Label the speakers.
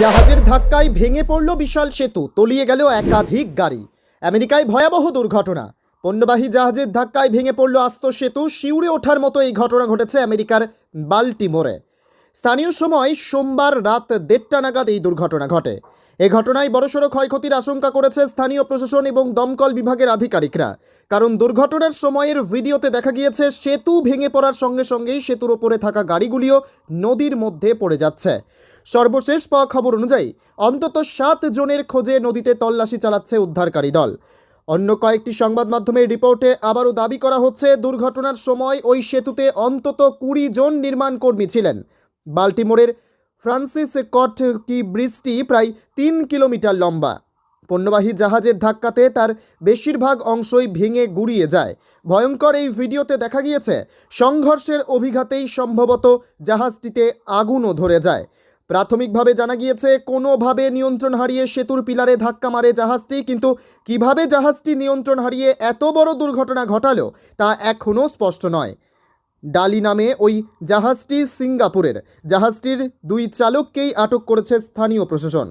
Speaker 1: জাহাজের ধাক্কায় ভেঙে পড়ল বিশাল সেতু, তলিয়ে গেল একাধিক গাড়ি। আমেরিকায় ভয়াবহ দুর্ঘটনা। পণ্যবাহী জাহাজের ধাক্কায় ভেঙে পড়ল আস্ত সেতু, শিউরে ওঠার মতো এই ঘটনা ঘটেছে আমেরিকার বাল্টিমোরে। স্থানীয় সময় সোমবার রাত দেড়টা নাগাদ এই দুর্ঘটনা ঘটে। এ ঘটনায় বড়সড় ক্ষয়ক্ষতির আশঙ্কা করেছে স্থানীয় প্রশাসন এবং দমকল বিভাগের আধিকারিকরা। কারণ দুর্ঘটনার সময়ের ভিডিওতে দেখা গিয়েছে, সেতু ভেঙে পড়ার সঙ্গে সঙ্গেই সেতুর ওপরে থাকা গাড়িগুলিও নদীর মধ্যে পড়ে যাচ্ছে। সর্বশেষ পাওয়া খবর অনুযায়ী, অন্তত সাত জনের খোঁজে নদীতে তল্লাশি চালাচ্ছে উদ্ধারকারী দল। অন্য কয়েকটি সংবাদ মাধ্যমের রিপোর্টে আবারও দাবি করা হচ্ছে, দুর্ঘটনার সময় ওই সেতুতে অন্তত কুড়ি জন নির্মাণ কর্মী ছিলেন। বাল্টিমোরের ফ্রান্সিস কট কি ব্রিজটি প্রায় তিন কিলোমিটার লম্বা। পণ্যবাহী জাহাজের ধাক্কাতে তার বেশিরভাগ অংশই ভেঙে গুড়িয়ে যায়। ভয়ঙ্কর এই ভিডিওতে দেখা গিয়েছে, সংঘর্ষের অভিঘাতেই সম্ভবত জাহাজটিতে আগুনও ধরে যায়। প্রাথমিকভাবে জানা গিয়েছে, কোনোভাবে নিয়ন্ত্রণ হারিয়ে সেতুর পিলারে ধাক্কা মারে জাহাজটি, কিন্তু কীভাবে জাহাজটি নিয়ন্ত্রণ হারিয়ে এত বড় দুর্ঘটনা ঘটালো তা এখনও স্পষ্ট নয়। ডালি নামে ওই জাহাজটি সিঙ্গাপুরের। জাহাজটির দুই চালককেই আটক করেছে স্থানীয় প্রশাসন।